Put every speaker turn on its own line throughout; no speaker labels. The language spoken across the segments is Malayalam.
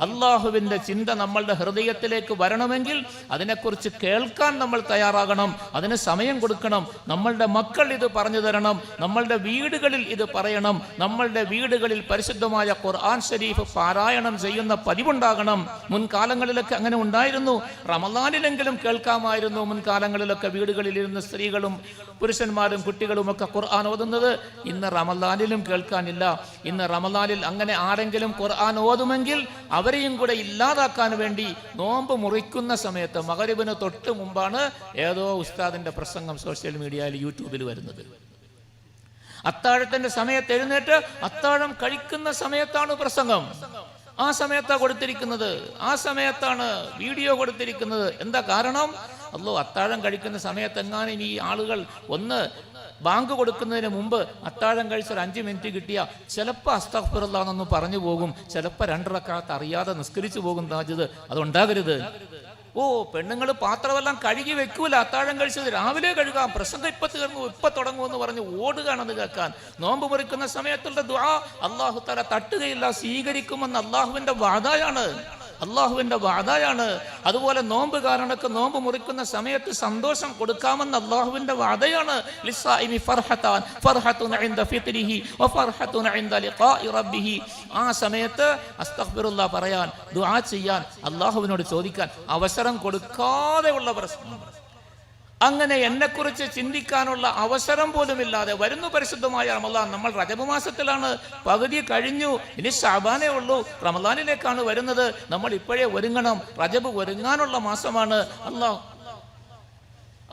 അള്ളാഹുവിന്റെ ചിന്ത നമ്മളുടെ ഹൃദയത്തിലേക്ക് വരണമെങ്കിൽ അതിനെക്കുറിച്ച് കേൾക്കാൻ നമ്മൾ തയ്യാറാകണം. അതിന് സമയം കൊടുക്കണം. നമ്മളുടെ മക്കൾ ഇത് പറഞ്ഞു തരണം. നമ്മളുടെ വീടുകളിൽ ഇത് പറയണം. നമ്മളുടെ വീടുകളിൽ പരിശുദ്ധമായ ഖുർആൻ ഷരീഫ് പാരായണം ചെയ്യുന്ന പതിവുണ്ടാകണം. മുൻകാലങ്ങളിലൊക്കെ അങ്ങനെ ഉണ്ടായിരുന്നു. റമദാനിലെങ്കിലും കേൾക്കാമായിരുന്നു മുൻകാലങ്ങളിലൊക്കെ വീടുകളിൽ ഇരുന്ന് സ്ത്രീകളും പുരുഷന്മാരും കുട്ടികളും ഒക്കെ ഖുർആൻ ഓതുന്നത്. ഇന്ന് റമദാനിലും കേൾക്കാനില്ല. ഇന്ന് റമദാനിൽ അങ്ങനെ ആരെങ്കിലും ഖുർആൻ ഓതുമെങ്കിൽ അവരെയും കൂടെ ഇല്ലാതാക്കാൻ വേണ്ടി നോമ്പ് മുറിക്കുന്ന സമയത്ത് മകരുവിന് തൊട്ട് മുമ്പാണ് ഏതോ ഉസ്താദിന്റെ പ്രസംഗം സോഷ്യൽ മീഡിയയിൽ യൂട്യൂബിൽ വരുന്നത്. അത്താഴത്തിന്റെ സമയത്ത് എഴുന്നേറ്റ് അത്താഴം കഴിക്കുന്ന സമയത്താണ് പ്രസംഗം. ആ സമയത്താണ് കൊടുത്തിരിക്കുന്നത്. ആ സമയത്താണ് വീഡിയോ കൊടുത്തിരിക്കുന്നത്. എന്താ കാരണം? അല്ലോ അത്താഴം കഴിക്കുന്ന സമയത്ത് എങ്ങാനും ഈ ആളുകൾ ഒന്ന് ബാങ്ക് കൊടുക്കുന്നതിന് മുമ്പ് അത്താഴം കഴിച്ച ഒരു അഞ്ച് മിനിറ്റ് കിട്ടിയ ചിലപ്പോൾ അസ്തഫുറല്ലാന്നൊന്ന് പറഞ്ഞു പോകും ചിലപ്പോൾ രണ്ടിറക്കാത്ത അറിയാതെ നിസ്കരിച്ചു പോകും താജത് അതുണ്ടാകരുത്. ഓ പെണ്ണുങ്ങൾ പാത്രമെല്ലാം കഴുകി വെക്കൂല. അത്താഴം കഴിച്ചത് രാവിലെ കഴുകാം. പ്രസംഗം ഇപ്പൊ തീർന്നു ഇപ്പൊ തുടങ്ങുമെന്ന് പറഞ്ഞ് ഓടുകയാണെന്ന് കേൾക്കാൻ. നോമ്പ് മുറിക്കുന്ന സമയത്തുള്ള ദ്വാ അള്ളാഹു തല തട്ടുകയില്ല സ്വീകരിക്കുമെന്ന് അള്ളാഹുവിന്റെ വാദായാണ്. അള്ളാഹുവിന്റെ വാദയാണ്. അതുപോലെ നോമ്പ് കാരണക്ക് നോമ്പ് മുറിക്കുന്ന സമയത്ത് സന്തോഷം കൊടുക്കാമെന്ന് അള്ളാഹുവിന്റെ വാദയാണ്. ആ സമയത്ത് പറയാൻ ദുആ ചെയ്യാൻ അള്ളാഹുവിനോട് ചോദിക്കാൻ അവസരം കൊടുക്കാതെയുള്ള പ്രശ്നം. അങ്ങനെ എന്നെക്കുറിച്ച് ചിന്തിക്കാനുള്ള അവസരം പോലും ഇല്ലാതെ വരുന്നു പരിശുദ്ധമായ റമദാൻ. നമ്മൾ റജബ് മാസത്തിലാണ്. പകുതി കഴിഞ്ഞു. ഇനി ഷാബാനേ ഉള്ളൂ. റമദാനിലേക്കാണ് വരുന്നത്. നമ്മൾ ഇപ്പോഴേ ഒരുങ്ങണം. റജബ് ഒരുങ്ങാനുള്ള മാസമാണ്. അള്ളാഹ്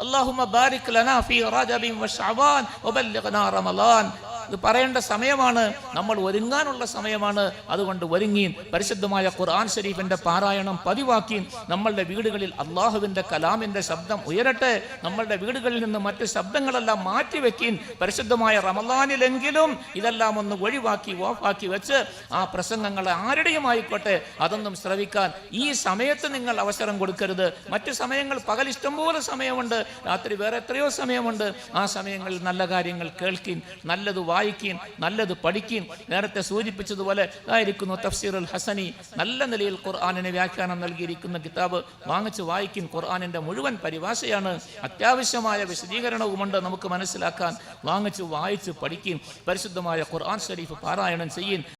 അള്ളാഹുമ്മ ബാരിക് ലനാ ഫീ റജബിൻ വശഅബാൻ വബല്ലിഗ്നാ റമളാൻ ഇത് പറയേണ്ട സമയമാണ്. നമ്മൾ ഒരുങ്ങാനുള്ള സമയമാണ്. അതുകൊണ്ട് ഒരുങ്ങി പരിശുദ്ധമായ ഖുർആൻ ഷരീഫിന്റെ പാരായണം പതിവാക്കി നമ്മളുടെ വീടുകളിൽ അള്ളാഹുവിന്റെ കലാമിന്റെ ശബ്ദം ഉയരട്ടെ. നമ്മളുടെ വീടുകളിൽ നിന്ന് മറ്റ് ശബ്ദങ്ങളെല്ലാം മാറ്റിവെക്കീൻ പരിശുദ്ധമായ റമദാനിലെങ്കിലും ഇതെല്ലാം ഒന്ന് ഒഴിവാക്കി ഓഫാക്കി വെച്ച് ആ പ്രസംഗങ്ങൾ ആരുടെയും ആയിക്കോട്ടെ. അതൊന്നും ശ്രവിക്കാൻ ഈ സമയത്ത് നിങ്ങൾ അവസരം കൊടുക്കരുത്. മറ്റു സമയങ്ങൾ പകൽ ഇഷ്ടംപോലെ സമയമുണ്ട്. രാത്രി വേറെ എത്രയോ സമയമുണ്ട്. ആ സമയങ്ങളിൽ നല്ല കാര്യങ്ങൾ കേൾക്കി നല്ലത് വായിക്കീൻ നല്ലത് പഠിക്കീൻ. നേരത്തെ സൂചിപ്പിച്ചതുപോലെ ആയിരിക്കുന്നു തഫ്സീർ അൽ ഹസനി. നല്ല നിലയിൽ ഖുർആാനിന് വ്യാഖ്യാനം നൽകിയിരിക്കുന്ന കിതാബ് വാങ്ങിച്ച് വായിക്കും ഖുർആാനിന്റെ മുഴുവൻ പരിഭാഷയാണ്. അത്യാവശ്യമായ വിശദീകരണവുമുണ്ട് നമുക്ക് മനസ്സിലാക്കാൻ. വാങ്ങിച്ച് വായിച്ച് പഠിക്കും പരിശുദ്ധമായ ഖുർആൻ ഷരീഫ് പാരായണം ചെയ്യും